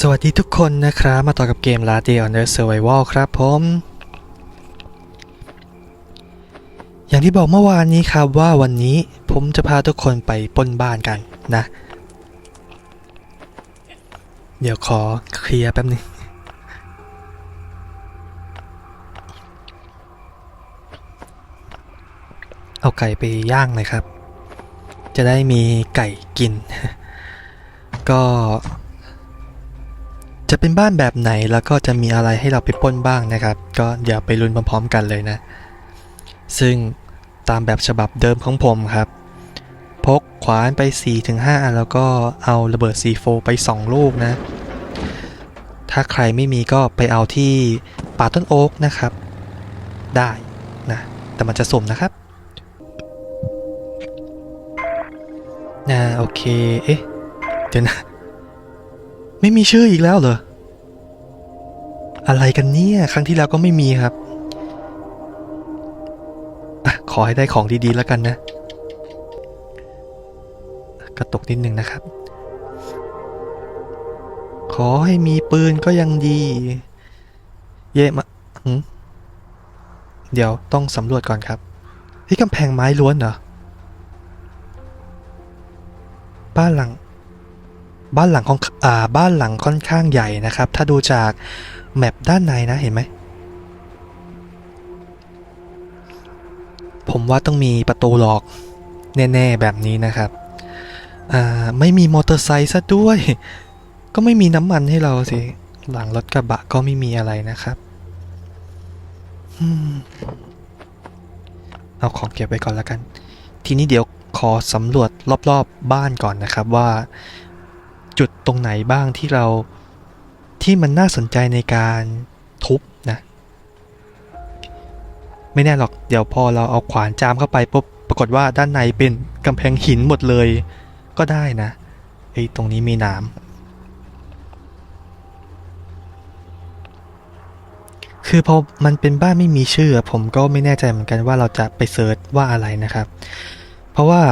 สวัสดีทุกคนนะครับ มาต่อกับเกม Last Day on Earth Survival ครับผม อย่างที่บอกเมื่อวานนี้ครับว่าวันนี้ผมจะพาทุกคนไปปล้นบ้านกันนะ เดี๋ยวขอเคลียร์แป๊บนึงเอาไก่ไปย่างหน่อยครับ จะได้มีไก่กิน ก็ จะเป็นบ้านแบบไหนแล้วก็จะมีอะไรให้เราไปป้นบ้างนะครับ ก็เดี๋ยวไปลุ้นพร้อมๆกันเลยนะ ซึ่งตามแบบฉบับเดิมของผมครับ พกขวานไป 4-5 อันแล้วก็เอาระเบิด C4 ไป 2 ลูกนะ ถ้าใครไม่มีก็ไปเอาที่ป่าต้นโอ๊กนะครับ ได้นะ แต่มันจะสมนะครับอ่าโอเค เอ๊ะ เดี๋ยวนะ ไม่มีชื่ออีกแล้วเหรอ อะไรกันเนี่ย ครั้งที่แล้วก็ไม่มีครับอะขอให้ได้ของดีๆแล้วกันนะ กระตกนิดนึงนะครับ ขอให้มีปืนก็ยังดี เย่มาเดี๋ยวต้องสำรวจก่อนครับที่กำแพงไม้ล้วนเหรอ บ้านหลัง บ้านหลังของอ่าบ้านหลังค่อนข้างใหญ่นะครับ ถ้าดูจาก แมปด้านในนะเห็นไหม ผมว่าต้องมีประตูหลอก แน่ๆ แบบนี้นะครับ อ่า ไม่มีมอเตอร์ไซค์ซะด้วย ก็ไม่มีน้ำมันให้เราสิ หลังรถกระบะก็ไม่มีอะไรนะครับเอาของเก็บไว้ก่อนแล้วกัน ทีนี้เดี๋ยวขอสำรวจรอบๆบบ้านก่อนนะครับว่า จุดตรงไหนบ้างที่เรา ที่มันน่าสนใจในการทุบนะไม่แน่หรอกเดี๋ยวพอเราเอาขวานจามเข้าไปปุ๊บปรากฏว่าด้านในเป็นกำแพงหินหมดเลยก็ได้นะไอ้ตรงนี้มีน้ำคือพอมันเป็นบ้านไม่มีชื่อ ผมก็ไม่แน่ใจเหมือนกันว่าเราจะไปเซิร์ชว่าอะไรนะครับ เพราะว่า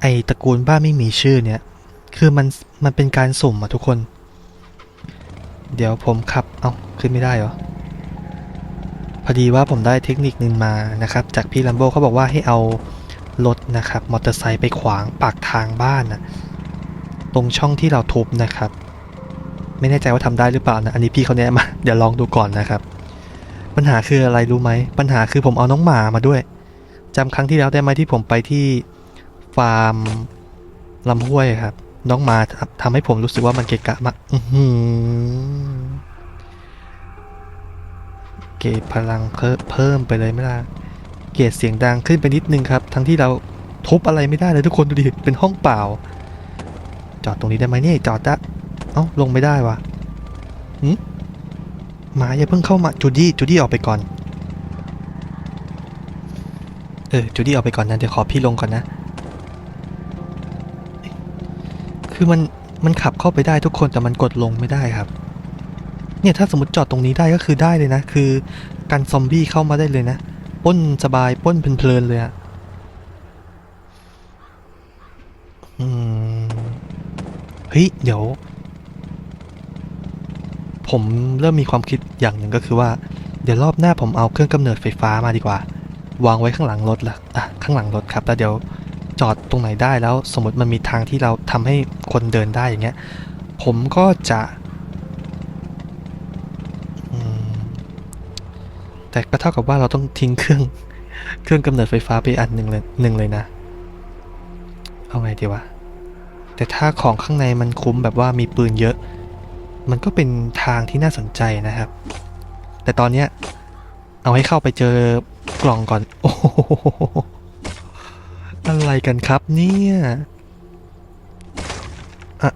ไอ้ตระกูลบ้านไม่มีชื่อเนี่ย คือมันมันเป็นการสุ่มอะทุกคน เดี๋ยวผมขับ เอา้า ขึ้นไม่ได้เหรอ พอดีว่าผมได้เทคนิคนึงมานะครับ จากพี่ลัมโบเขาบอกว่าให้เอารถนะครับมอเตอร์ไซค์ไปขวางปากทางบ้านนะตรงช่องที่เราทุบนะครับ ไม่แน่ใจว่าทำได้หรือเปล่านะ อันนี้พี่เขาแนะมา เดี๋ยวลองดูก่อนนะครับ ปัญหาคืออะไรรู้ไหม ปัญหาคือผมเอาน้องหมามาด้วยจำครั้งที่แล้วได้ไหมที่ผมไปที่ฟาร์มลำห้วยครับ น้องมาทำให้ผมรู้สึกว่ามันเกะกะมากเกรดพลังเพิ่มไปเลยไหมล่ะเกรดเสียงดังขึ้นไปนิดนึงครับ ทั้งที่เราทุบอะไรไม่ได้เลยทุกคนดูดิ เป็นห้องเปล่า จอดตรงนี้ได้ไหมเนี่ยจอดได้เอ้าลงไม่ได้วะหืมหมาอย่าเพิ่งเข้ามาจูดี้จูดี้ออกไปก่อน เออจูดี้ออกไปก่อนนะเดี๋ยวขอพี่ลงก่อนนะ คือมันมันขับเข้าไปได้ทุกคนแต่มันกดลงไม่ได้ครับ เนี่ยถ้าสมมติจอดตรงนี้ได้ก็คือได้เลยนะ คือกันซอมบี้เข้ามาได้เลยนะป้นสบายป้นเพลินๆเลยอะอืมเฮ้ยเดี๋ยว ผมเริ่มมีความคิดอย่างหนึ่งก็คือว่า เดี๋ยวรอบหน้าผมเอาเครื่องกำเนิดไฟฟ้ามาดีกว่า วางไว้ข้างหลังรถละอะข้างหลังรถครับแล้วเดี๋ยว จอดตรงไหนได้แล้วสมมติมันมีทางที่เราทำให้คนเดินได้อย่างเงี้ยผมก็จะแต่ก็เท่ากับว่าเราต้องทิ้งเครื่องเครื่องกำเนิดไฟฟ้าไปอันหนึ่งเลยหนึ่งเลยนะ เอาไงดีวะ แต่ถ้าของข้างในมันคุ้มแบบว่ามีปืนเยอะ มันก็เป็นทางที่น่าสนใจนะครับ แต่ตอนเนี้ยเอาให้เข้าไปเจอกล่องก่อน โอ้โห อะไรกันครับเนี่ยอะ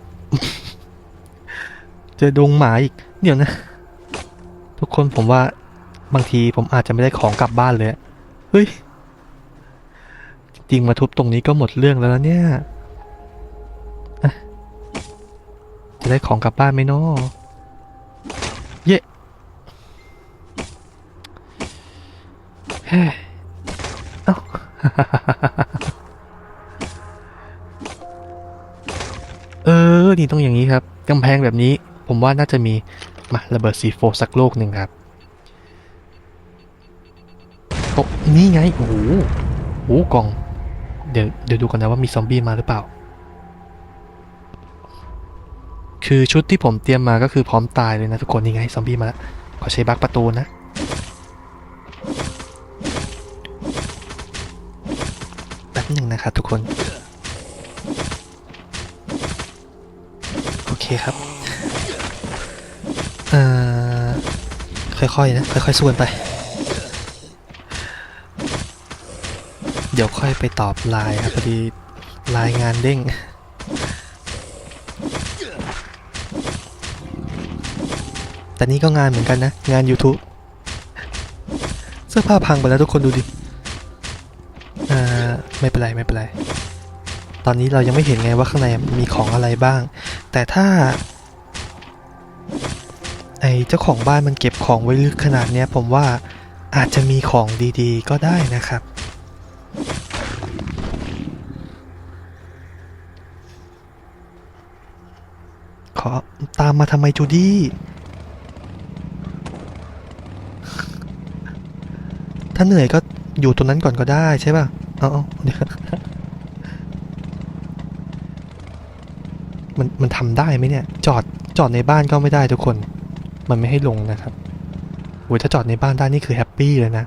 เจอดงหมาอีก เดี๋ยวนะ ทุกคนผมว่าบางทีผมอาจจะไม่ได้ของกลับบ้านเลย เฮ้ย จริงมาทุบตรงนี้ก็หมดเรื่องแล้วนะเนี่ย จะได้ของกลับบ้านไหมเนาะเย่เฮ้เอ้า นี่ต้องอย่างนี้ครับกำแพงแบบนี้ผมว่าน่าจะมีมาระเบิดซีโฟสักโลกหนึ่งครับโอ้นี่ไงโอ้โหโอ้กล่อง เดี๋ยวเดี๋ยวดูกันนะว่ามีซอมบี้มาหรือเปล่า คือชุดที่ผมเตรียมมาก็คือพร้อมตายเลยนะทุกคนนี่ไงซอมบี้มาแล้วขอใช้บักประตูนะแป๊บหนึ่งนะครับทุกคน เคครับเอ่อค่อยๆนะ ค่อยๆสู้กันไป เดี๋ยวค่อยไปตอบไลน์ครับพอดีไลน์งานเด้งแต่นี่ก็งานเหมือนกันนะ งาน YouTube เสื้อผ้าพังไปแล้วทุกคนดูดิ อ่า ไม่เป็นไร ไม่เป็นไร ตอนนี้เรายังไม่เห็นไงว่าข้างในมีของอะไรบ้าง แต่ถ้า ไอเจ้าของบ้านมันเก็บของไว้ลึกขนาดเนี้ย ผมว่าอาจจะมีของดีๆ ก็ได้นะครับ ขอตามมาทำไมจูดี้ถ้าเหนื่อยก็อยู่ตรงนั้นก่อนก็ได้ใช่ป่ะ เอาเอาเดี๋ยว มันมันทำได้ไหมเนี่ย จอดจอดในบ้านก็ไม่ได้ทุกคน มันไม่ให้ลงนะครับโอ้ยถ้าจอดในบ้านได้นี่คือแฮปปี้เลยนะ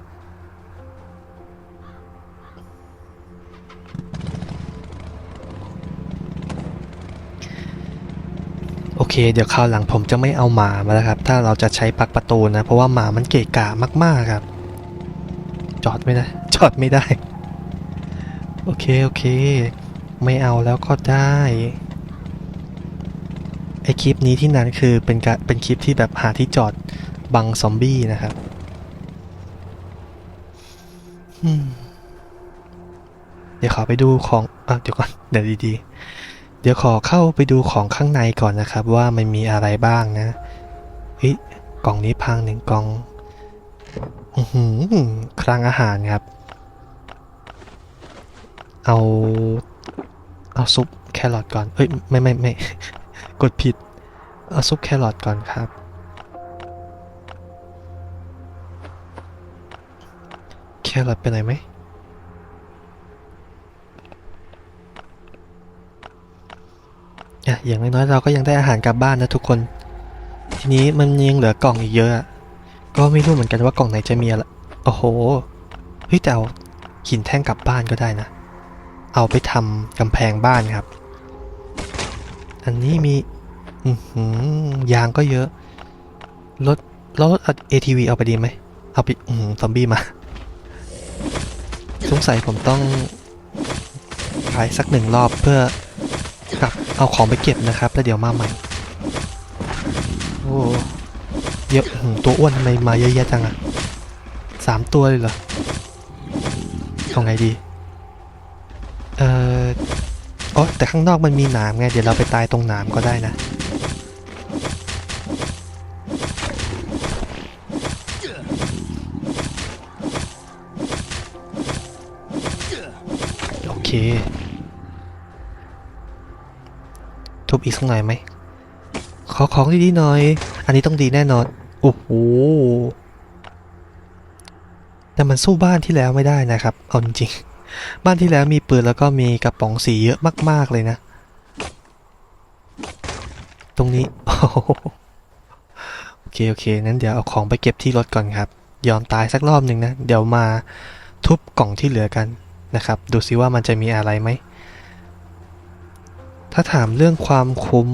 โอเค เดี๋ยวคราวหลังผมจะไม่เอาหมามาแล้วครับ ถ้าเราจะใช้ปักประตูนะ เพราะว่าหมามันเกะกะมาก ๆ ครับ จอดไม่ได้ จอดไม่ได้ โอเค โอเค ไม่เอาแล้วก็ได้ ไอคลิปนี้ที่นั้นคือเป็นกะเป็นคลิปที่แบบหาที่จอดบังซอมบี้นะครับเดี๋ยวขอไปดูของอะเดี๋ยวก่อนเดี๋ยวดีๆ เดี๋ยวขอเข้าไปดูของข้างในก่อนนะครับ ว่ามันมีอะไรบ้างนะเฮ้ยกล่องนี้พังหนึ่งกล่องอือคลังอาหารครับ เอา เอาซุปแครอทก่อน เอ้ย ไม่ไม่ไม่ กดผิด เอาซุปแครอทก่อนครับ แครอทไปไหนไหมอย่างน้อยๆเราก็ยังได้อาหารกลับบ้านนะทุกคน ทีนี้มันยังเหลือกล่องอีกเยอะอะก็ไม่รู้เหมือนกันว่ากล่องไหนจะมีอะไรโอ้โห เฮ้ยแต่เอาหินแท่งกลับบ้านก็ได้นะ เอาไปทำกำแพงบ้านครับ อันนี้มีอยางก็เยอะ รถรถ ATV เอาไปดีไหม เอาไปอืมซอมบี้มา สงสัยผมต้องขายสักหนึ่งรอบเพื่อกลับเอาของไปเก็บนะครับ แล้วเดี๋ยวมาใหม่ โอ้เยอะตัวอ้วนทำไมมาเยอะแยะจังอะสามตัวเลยเหรอเอาไงดี เอ่อ โอ๋อแต่ข้างนอกมันมีหนามไง เดี๋ยวเราไปตายตรงหนามก็ได้นะ โอเค ทุบอีกสักหน่อยไหม ขอของดีๆหน่อย อันนี้ต้องดีแน่นอน โอ้โห แต่มันสู้บ้านที่แล้วไม่ได้นะครับ เอาจริงๆ บ้านที่แล้วมีปืนแล้วก็มีกระป๋องสีเยอะมาก ๆ เลยนะ ตรงนี้โอ้โหโอเค โอเค นั้นเดี๋ยวเอาของไปเก็บที่รถก่อนครับ ยอมตายสักรอบหนึ่งนะ เดี๋ยวมาทุบกล่องที่เหลือกันนะครับ ดูซิว่ามันจะมีอะไรไหม ถ้าถามเรื่องความคุ้ม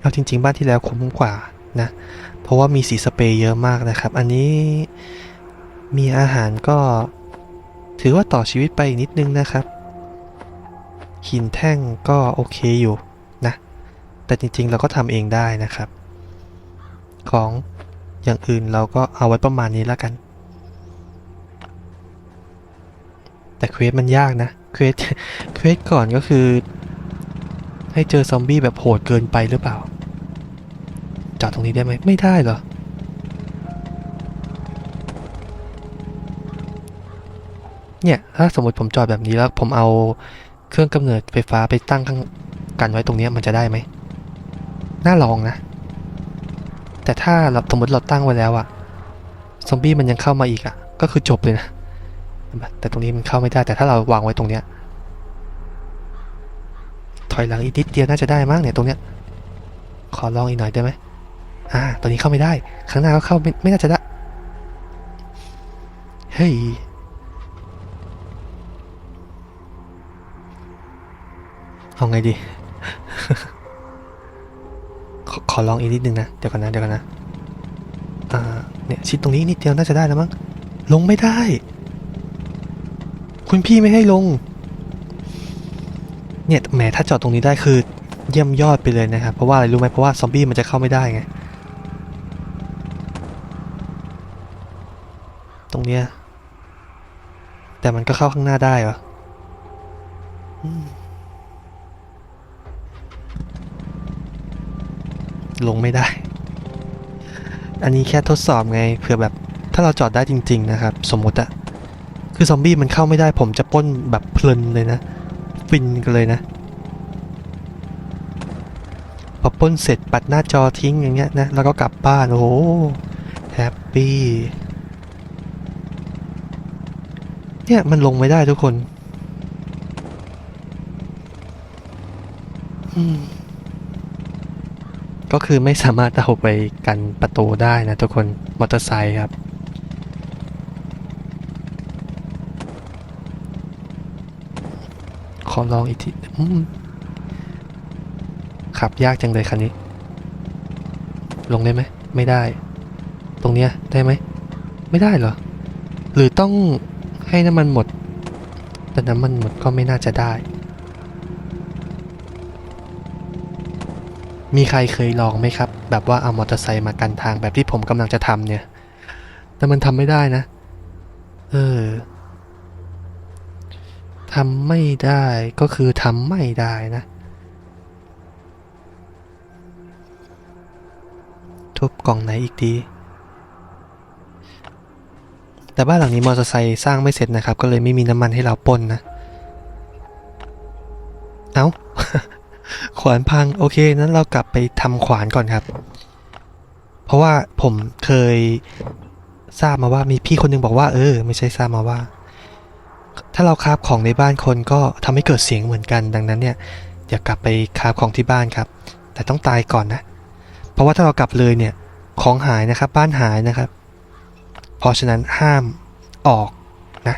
เอาจริง ๆ บ้านที่แล้วคุ้มกว่านะ เพราะว่ามีสีสเปรย์เยอะมากนะครับ อันนี้ มีอาหารก็ ถือว่าต่อชีวิตไปอีกนิดนึงนะครับ หินแท่งก็โอเคอยู่นะ แต่จริงๆเราก็ทำเองได้นะครับ ของอย่างอื่นเราก็เอาไว้ประมาณนี้แล้วกัน แต่เควสมันยากนะเควสเควสก่อนก็คือ ให้เจอซอมบี้แบบโหดเกินไปหรือเปล่าจอดตรงนี้ได้ไหมไม่ได้เหรอ เนี่ยถ้าสมมติผมจอดแบบนี้แล้วผมเอาเครื่องกำเนิดไฟฟ้าไปตั้งข้างกันไว้ตรงนี้มันจะได้ไหมน่าลองนะ แต่ถ้าเราสมมติเราตั้งไว้แล้วอะซอมบี้มันยังเข้ามาอีกอะก็คือจบเลยนะ แต่ตรงนี้มันเข้าไม่ได้ แต่ถ้าเราวางไว้ตรงเนี้ยถอยหลังอีกนิดเดียวน่าจะได้มั้งเนี่ยตรงเนี้ย ขอลองอีกหน่อยได้ไหมอ่าตอนนี้เข้าไม่ได้ ข้างหน้าก็เข้าไม่ไม่น่าจะได้ เฮ้ย เอาไงดี ขอขอลองอีกนิดนึงนะ เดี๋ยวกันนะ เดี๋ยวกันนะ อ่า เนี่ยชิดตรงนี้นิดเดียวน่าจะได้แล้วมั้ง ลงไม่ได้ คุณพี่ไม่ให้ลง เนี่ยแหมถ้าจอดตรงนี้ได้คือ เยี่ยมยอดไปเลยนะครับ เพราะว่าอะไรรู้ไหมเพราะว่าซอมบี้มันจะเข้าไม่ได้ไง ตรงเนี้ย แต่มันก็เข้าข้างหน้าได้เหรอ อืม ลงไม่ได้ อันนี้แค่ทดสอบไงเผื่อแบบถ้าเราจอดได้จริง ๆ นะครับ สมมติอะคือซอมบี้มันเข้าไม่ได้ผมจะป้นแบบเพลินเลยนะ ฟินกันเลยนะ พอป้นเสร็จปัดหน้าจอทิ้งอย่างเงี้ยนะ แล้วก็กลับบ้าน โอ้แฮปปี้เนี่ยมันลงไม่ได้ทุกคน อืม ก็คือไม่สามารถเอาไปกันประตูได้นะทุกคนมอเตอร์ไซค์ครับ ขอลองอีกทีขับยากจังเลยคันนี้ ลงได้ไหม ไม่ได้ ตรงเนี้ยได้ไหม ไม่ได้เหรอ หรือต้องให้น้ำมันหมด แต่น้ำมันหมดก็ไม่น่าจะได้ มีใครเคยลองไหมครับ แบบว่าเอามอเตอร์ไซค์มากันทางแบบที่ผมกำลังจะทำเนี่ย แต่มันทำไม่ได้นะ เออทำไม่ได้ก็คือทำไม่ได้นะ ทุบกล่องไหนอีกดี แต่บ้านหลังนี้มอเตอร์ไซค์สร้างไม่เสร็จนะครับ ก็เลยไม่มีน้ำมันให้เราป้นนะ เอา้า ขวานพังโอเคนั้นเรากลับไปทำขวานก่อนครับ เพราะว่าผมเคยทราบมาว่ามีพี่คนหนึงบอกว่าเออ ไม่ใช่ทราบมาว่า ถ้าเราคราบของในบ้านคนก็ทำให้เกิดเสียงเหมือนกันดังนั้นเนี่ยอย่ากลับไปคราบของที่บ้านครับ แต่ต้องตายก่อนนะ เพราะว่าถ้าเรากลับเลยเนี่ยของหายนะครับ บ้านหายนะครับ เพราะฉะนั้นห้ามออกนะ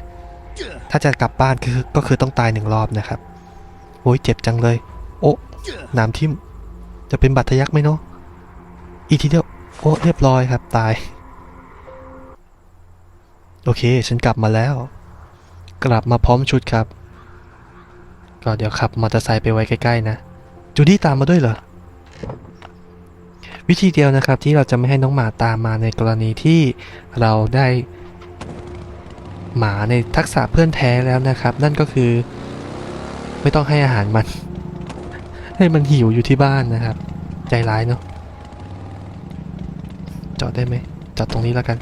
ถ้าจะกลับบ้านคือก็คือต้องตายหนึ่งรอบนะครับโอ้ยเจ็บจังเลย โอ้น้ำทิ่มจะเป็นบัตรทะยักไหมเนาะอีกทีเดียวโอ้เรียบร้อยครับตาย โอเค ฉันกลับมาแล้ว กลับมาพร้อมชุดครับ ก็เดี๋ยวขับมอเตอร์ไซค์ไปไว้ใกล้ๆนะ จูดี้ตามมาด้วยเหรอ วิธีเดียวนะครับที่เราจะไม่ให้น้องหมาตามมาในกรณีที่เราได้ หมาในทักษะเพื่อนแท้แล้วนะครับ นั่นก็คือ ไม่ต้องให้อาหารมัน ให้มันหิวอยู่ที่บ้านนะครับ ใจร้ายเนาะจอดได้ไหมจอดตรงนี้แล้วกัน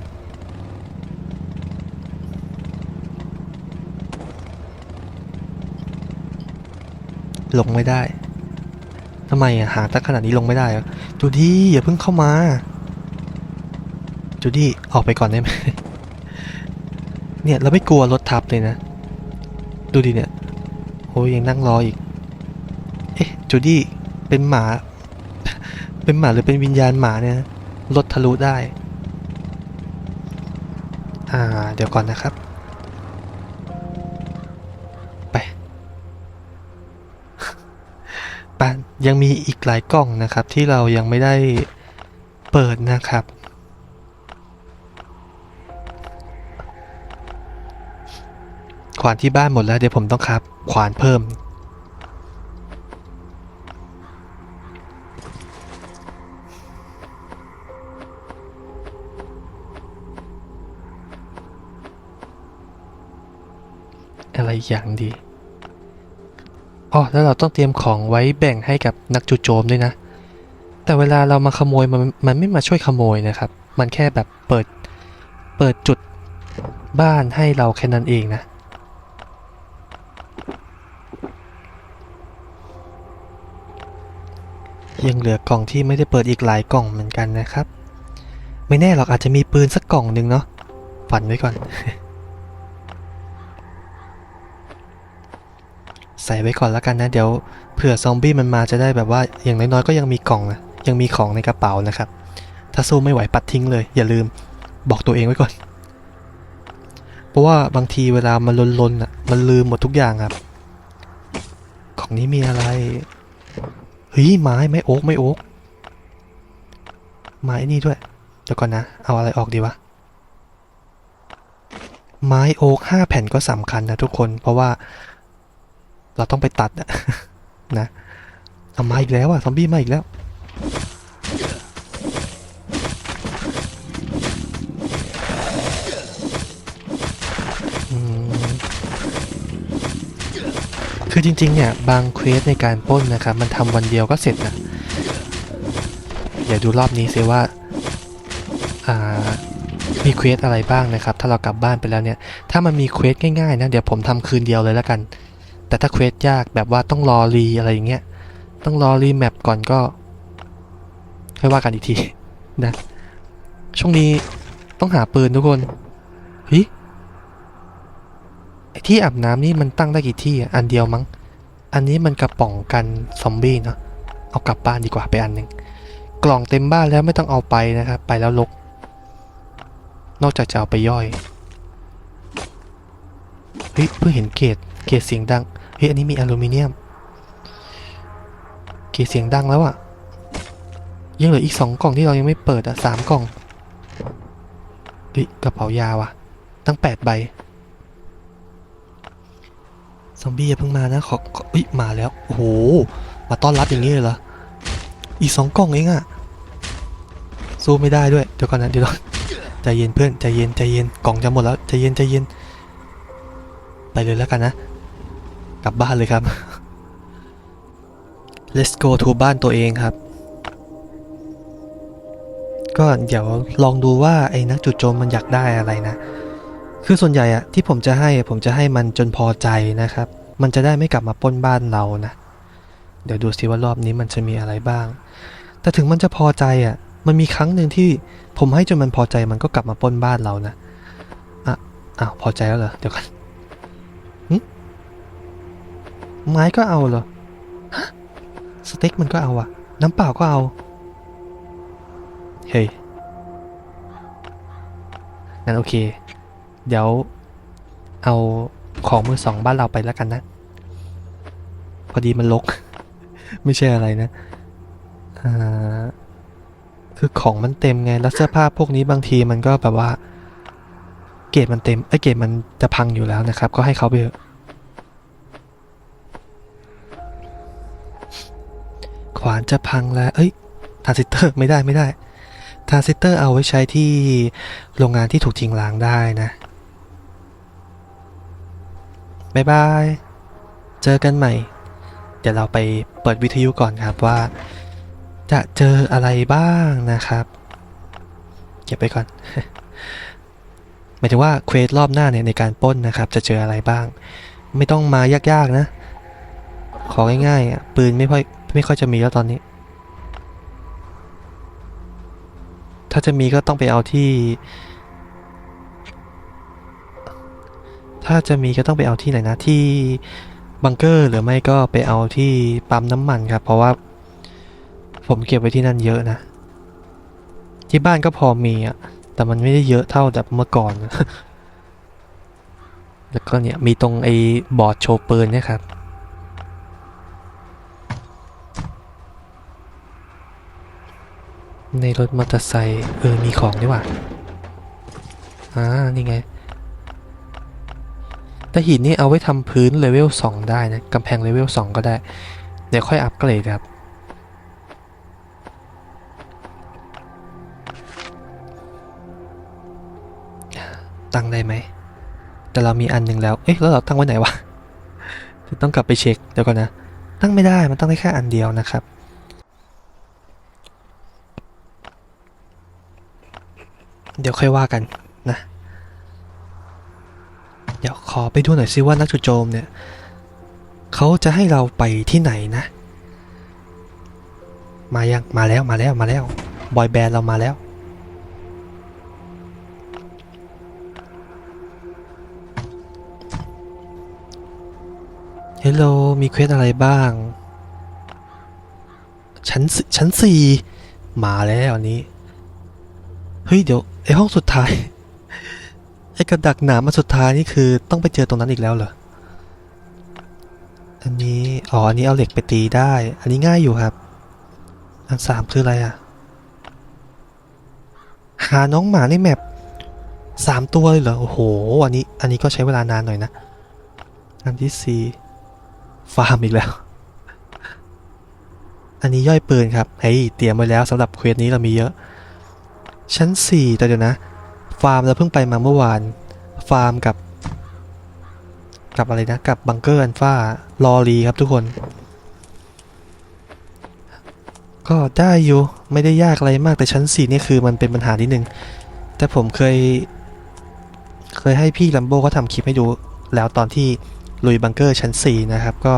ลงไม่ได้ทำไมอะหาตั้งขนาดนี้ลงไม่ได้จูดี้อย่าเพิ่งเข้ามาจูดี้ออกไปก่อนได้ไหมเนี่ยเราไม่กลัวรถทับเลยนะ ดูดิเนี่ยโอ้ยยังนั่งรออีก เอ๊ะจูดี้เป็นหมา เป็นหมาหรือเป็นวิญญาณหมาเนี่ยรถทะลุได้ อ่า เดี๋ยวก่อนนะครับ ไปปานยังมีอีกหลายกล่องนะครับ ที่เรายังไม่ได้เปิดนะครับ ขวานที่บ้านหมดแล้ว เดี๋ยวผมต้องครับ ขวานเพิ่ม อย่างดีอ๋อแล้วเราต้องเตรียมของไว้แบ่งให้กับนักจู่โจมด้วยนะ แต่เวลาเรามาขโมยมันมันไม่มาช่วยขโมยนะครับ มันแค่แบบเปิดเปิดจุดบ้านให้เราแค่นั้นเองนะยังเหลือกล่องที่ไม่ได้เปิดอีกหลายกล่องเหมือนกันนะครับ ไม่แน่หรอกอาจจะมีปืนสักกล่องหนึ่งเนาะฝันไว้ก่อน ใส่ไว้ก่อนแล้วกันนะ เดี๋ยวเผื่อซอมบี้มันมาจะได้แบบว่าอย่างน้อยๆก็ยังมีกล่องนะยังมีของในกระเป๋านะครับ ถ้าสู้ไม่ไหวปัดทิ้งเลย อย่าลืมบอกตัวเองไว้ก่อน เพราะว่าบางทีเวลามันลนๆอะมันลืมหมดทุกอย่างครับ ของนี้มีอะไรเฮ้ยไม้ไม้โอ๊กไม้โอ๊กไม้นี่ด้วยเดี๋ยวก่อนนะ เอาอะไรออกดีวะไม้โอ๊กห้าแผ่นก็สำคัญนะทุกคน เพราะว่า เราต้องไปตัดอะนะเอามาอีกแล้วอะซอมบี้มาอีกแล้วอืมคือจริง ๆ เนี่ย บางเควสในการป้นนะครับ มันทำวันเดียวก็เสร็จนะเดี๋ยวดูรอบนี้ซิว่าอ่ามีเควสอะไรบ้างนะครับ ถ้าเรากลับบ้านไปแล้วเนี่ย ถ้ามันมีเควสง่ายๆนะ เดี๋ยวผมทำคืนเดียวเลยแล้วกัน แต่ถ้าเควสยากแบบว่าต้องรอรีอะไรอย่างเงี้ย ต้องรอรีแมปก่อนก็ค่อยว่ากันอีกทีนะ ช่วงนี้ต้องหาปืนทุกคนเฮ้ยที่อาบน้ำนี่มันตั้งได้กี่ที่อะอันเดียวมั้ง อันนี้มันกระป๋องกันซอมบี้เนาะ เอากลับบ้านดีกว่าไปอันหนึ่งกล่องเต็มบ้านแล้วไม่ต้องเอาไปนะครับ ไปแล้วลก นอกจากจะเอาไปย่อย เฮ้ยเพิ่งเห็นเกต เกตเสียงดัง เฮ้ย อันนี้มีอลูมิเนียม เกตเสียงดังแล้วอะยังเหลืออีกสองกล่องที่เรายังไม่เปิดอะสามกล่องเฮ้ยกระเป๋ายาว่ะตั้งแปดใบ ซอมบี้อย่าเพิ่งมานะขอขอเฮ้ยมาแล้ว โอ้โห มาต้อนรับอย่างนี้เลยเหรอ อีกสองกล่องเองอะสู้ไม่ได้ด้วย เดี๋ยวก่อนนะเดี๋ยวก่อนใจเย็นเพื่อนใจเย็นใจเย็นกล่องจะหมดแล้วใจเย็นใจเย็นไปเลยแล้วกันนะ ลับบ้านเลยครับ let's go to บ้านตัวเองครับ ก็เดี๋ยวลองดูว่าไอ้นักจุดโจมมันอยากได้อะไรนะ คือส่วนใหญ่อะที่ผมจะให้ผมจะให้มันจนพอใจนะครับ มันจะได้ไม่กลับมาป้นบ้านเรานะ เดี๋ยวดูสิว่ารอบนี้มันจะมีอะไรบ้าง แต่ถึงมันจะพอใจอะมันมีครั้งหนึ่งที่ผมให้จนมันพอใจมันก็กลับมาป้นบ้านเรานะอะอ้าวพอใจแล้วเหรอเดี๋ยวกันหึ ไม้ก็เอาเหรอสเต็กมันก็เอาอะน้ำเปล่าก็เอา เฮ้ยงั้นโอเค เดี๋ยวเอาของมือสองบ้านเราไปแล้วกันนะ พอดีมันลก ไม่ใช่อะไรนะอ่าคือของมันเต็มไง แล้วเสื้อผ้าพวกนี้บางทีมันก็แบบว่า เกรดมันเต็มไอเกรดมันจะพังอยู่แล้วนะครับ ก็ให้เขาไปเถอะ ขวานจะพังแล้ว เอ้ยทรานซิสเตอร์ไม่ได้ไม่ได้ทรานซิสเตอร์เอาไว้ใช้ที่โรงงานที่ถูกทิ้งร้างได้นะบายบาย เจอกันใหม่ เดี๋ยวเราไปเปิดวิทยุก่อนครับว่า จะเจออะไรบ้างนะครับ เก็บไปก่อน หมายถึงว่าเควสรอบหน้าเนี่ยในการป้นนะครับ จะเจออะไรบ้าง ไม่ต้องมายากๆนะ ของ่ายๆอะปืนไม่ค่อยไม่ค่อยจะมีแล้วตอนนี้ ถ้าจะมีก็ต้องไปเอาที่ ถ้าจะมีก็ต้องไปเอาที่ไหนนะที่บังเกอร์หรือไม่ก็ไปเอาที่ปั๊มน้ำมันครับ เพราะว่าผมเก็บไว้ที่นั่นเยอะนะ ที่บ้านก็พอมีอะแต่มันไม่ได้เยอะเท่าแบบเมื่อก่อน แล้วก็เนี่ยมีตรงไอ้บอร์ดโชว์ปืนเนี่ยครับ ในรถมอเตอร์ไซค์เออ มีของนี่หว่าอ่า นี่ไงแต่หินนี่เอาไว้ทำพื้นเลเวล2ได้นะกำแพงเลเวล2ก็ได้ เดี๋ยวค่อยอัปเกรดครับ ตั้งได้ไหม แต่เรามีอันหนึ่งแล้ว เอ๊ะ แล้วเราตั้งไว้ไหนวะจะต้องกลับไปเช็ค เดี๋ยวก่อนนะ ตั้งไม่ได้ มันตั้งได้แค่อันเดียวนะครับ เดี๋ยวค่อยว่ากันนะ เดี๋ยวขอไปดูหน่อยซิว่านักจุดโจมเนี่ยเขาจะให้เราไปที่ไหนนะ มายังมาแล้วมาแล้วมาแล้วบอยแบนด์เรามาแล้ว เฮลโลมีเควสอะไรบ้าง ชั้นสชั้นสี่มาแล้วอันนี้ เฮ้ยเดี๋ยวไอห้องสุดท้าย ไอกระดักหนามมาสุดท้ายนี่คือต้องไปเจอตรงนั้นอีกแล้วเหรอ อันนี้ อ๋อ อันนี้เอาเหล็กไปตีได้ อันนี้ง่ายอยู่ครับ อันสามคืออะไรอะหาน้องหมาในแมปสามตัวเลยเหรอ โอ้โห อันนี้ อันนี้ก็ใช้เวลานานหน่อยนะ อันที่สี่ฟาร์มอีกแล้ว อันนี้ย่อยปืนครับ เฮ้ย เตรียมไว้แล้วสำหรับเควสนี้เรามีเยอะ ชั้นสี่แต่เดี๋ยวนะ ฟาร์มเราเพิ่งไปมาเมื่อวาน ฟาร์มกับ กับอะไรนะ กับบังเกอร์อันฟ้ารอรีครับทุกคน ก็ได้อยู่ ไม่ได้ยากอะไรมากแต่ชั้นสี่นี่คือมันเป็นปัญหานิดนึง แต่ผมเคย เคยให้พี่ลัมโบเขาทำคลิปให้ดู แล้วตอนที่ลุยบังเกอร์ชั้น 4 นะครับก็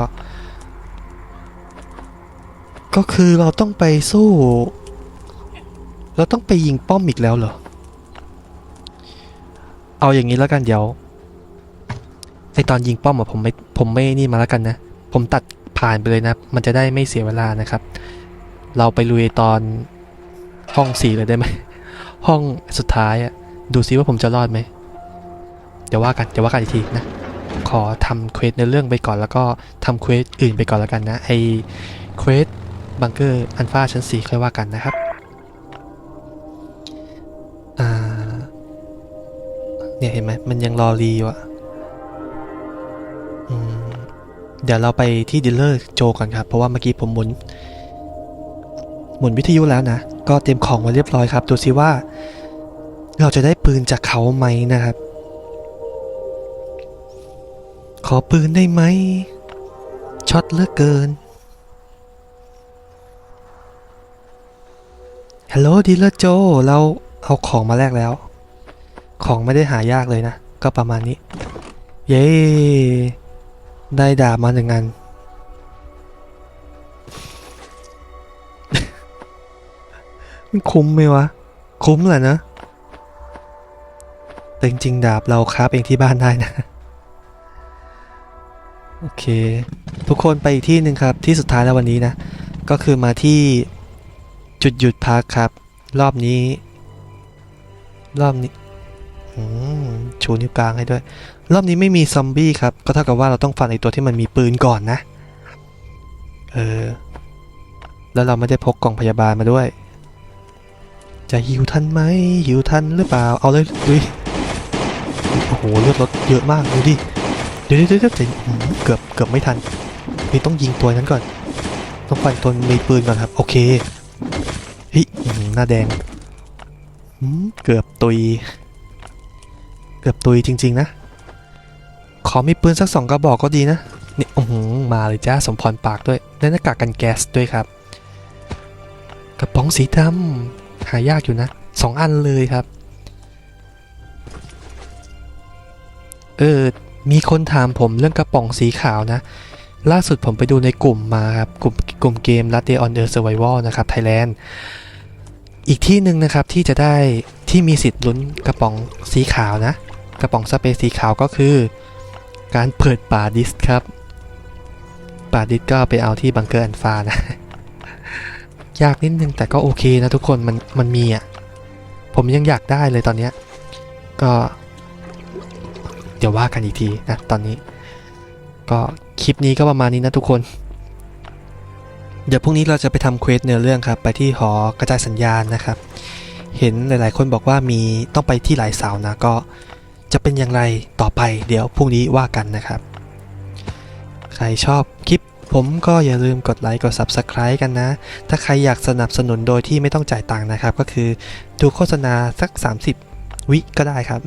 ก็คือเราต้องไปสู้ เราต้องไปยิงป้อมอีกแล้วเหรอ เอาอย่างนี้แล้วกันเดี๋ยวไอตอนยิงป้อมอะผมไม่ผมไม่นี่มาแล้วกันนะ ผมตัดผ่านไปเลยนะ มันจะได้ไม่เสียเวลานะครับ เราไปลุยตอนห้องสี่เลยได้ไหมห้องสุดท้ายอะดูซิว่าผมจะรอดไหมเดี๋ยวว่ากันเดี๋ยวว่ากันอีกทีนะขอทำเควสในเรื่องไปก่อนแล้วก็ทำเควสอื่นไปก่อนแล้วกันนะไอเควสบังเกอร์อันฟ้าชั้นสี่ค่อยว่ากันนะครับ อ่า เนี่ยเห็นไหมมันยังรอรีอยู่อะอืมเดี๋ยวเราไปที่ดีลเลอร์โจก่อนครับ เพราะว่าเมื่อกี้ผมหมุน หมุนวิทยุแล้วนะ ก็เตรียมของไว้เรียบร้อยครับ ดูซิว่า เราจะได้ปืนจากเขาไหมนะครับ ขอปืนได้ไหมช็อตเลือเกินฮัลโหลดีลเลอร์โจ เรา เอาของมาแลกแล้ว ของไม่ได้หายากเลยนะ ก็ประมาณนี้ เย้ ได้ดาบมาหนึ่งอัน มันคุ้มไหมวะ คุ้มแหละนะ แต่จริงๆ ดาบเราคราฟเองที่บ้านได้นะ โอเค ทุกคนไปอีกที่หนึ่งครับ ที่สุดท้ายแล้ววันนี้นะ ก็คือมาที่จุดหยุดพักครับ รอบนี้ รอบนี้ชูนิ้วกลางให้ด้วย รอบนี้ไม่มีซอมบี้ครับ ก็เท่ากับว่าเราต้องฟันไอตัวที่มันมีปืนก่อนนะ เออ แล้วเราไม่ได้พกกล่องพยาบาลมาด้วย จะหิวทันไหมหิวทันหรือเปล่า เอาเลยดุยโอ้โหเลือดลดเยอะมากดูดิ เดี๋ยวเดี๋ยวเดี๋ยวเดี๋ยวเกือบเกือบไม่ทัน นี่ต้องยิงตัวนั้นก่อน ต้องฟันตัวมีปืนก่อนครับ โอเคเฮ้ยหน้าแดง เกือบตุย เกือบตุยจริง ๆ นะ ขอมีปืนสักสองกระบอกก็ดีนะ นี่อือหือมาเลยจ้าสมพรปากด้วยและหน้ากากกันแก๊สด้วยครับ กระป๋องสีดำหายากอยู่นะสองอันเลยครับ เออ มีคนถามผมเรื่องกระป๋องสีขาวนะ ล่าสุดผมไปดูในกลุ่มมาครับ กลุ่มกลุ่มเกม Latte on the Survival นะครับ Thailand อีกที่หนึ่งนะครับที่จะได้ที่มีสิทธิ์ลุ้นกระป๋องสีขาวนะ กระป๋องสเปซสีขาวก็คือ การเปิดป่าดิสครับป่าดิสก็ไปเอาที่บังเกอร์อันฟานะ ยากนิดนึงแต่ก็โอเคนะทุกคนมันมันมีอะผมยังอยากได้เลยตอนเนี้ยก็ เดี๋ยวว่ากันอีกทีนะตอนนี้ ก็คลิปนี้ก็ประมาณนี้นะทุกคน เดี๋ยวพรุ่งนี้เราจะไปทำเควสเนื้อเรื่องครับ ไปที่หอกระจายสัญญาณนะครับ เห็นหลายๆ คนบอกว่ามีต้องไปที่หลายเสานะก็จะเป็นอย่างไรต่อไป เดี๋ยวพรุ่งนี้ว่ากันนะครับ ใครชอบคลิปผมก็อย่าลืมกดไลค์กด Subscribe กันนะ ถ้าใครอยากสนับสนุนโดยที่ไม่ต้องจ่ายตังค์นะครับ ก็คือดูโฆษณาสัก 30 วิก็ได้ครับ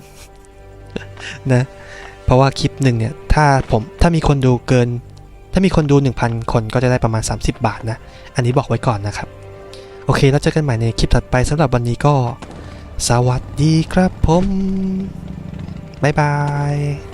นะ เพราะว่าคลิปหนึ่งเนี่ย ถ้าผมถ้ามีคนดูเกิน ถ้ามีคนดู 1,000 คนก็จะได้ประมาณ 30 บาทนะ อันนี้บอกไว้ก่อนนะครับ โอเค แล้วเจอกันใหม่ในคลิปถัดไปสำหรับวันนี้ก็ สวัสดีครับผม บ๊ายบาย